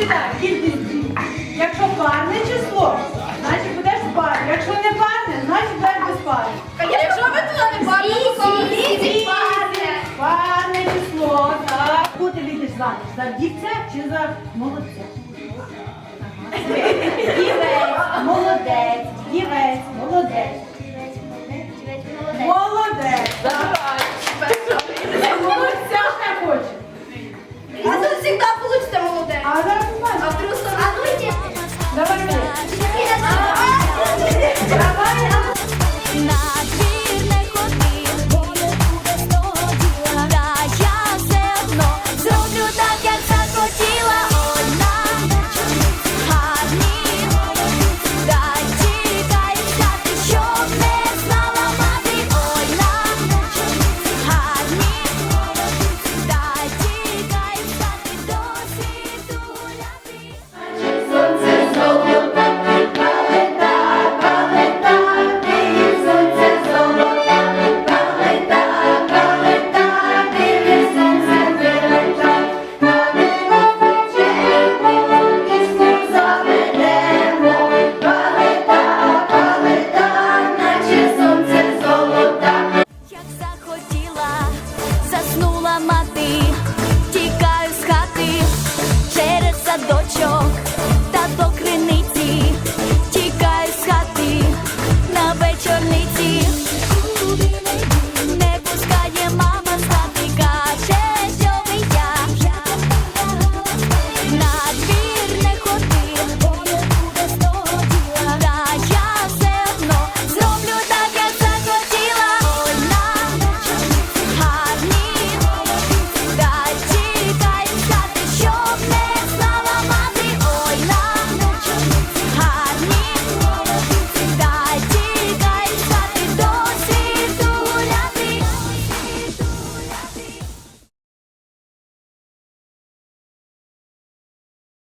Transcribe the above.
Сідай. Якщо парне число, значить будеш з. Якщо не парне, значить будеш без пари. Якщо ви туди парне, то Сі, парне. Парне число. Так. Кого ти вийдеш заміж? За дівця чи за молодця? Дівець, молодець, дівець, молодець.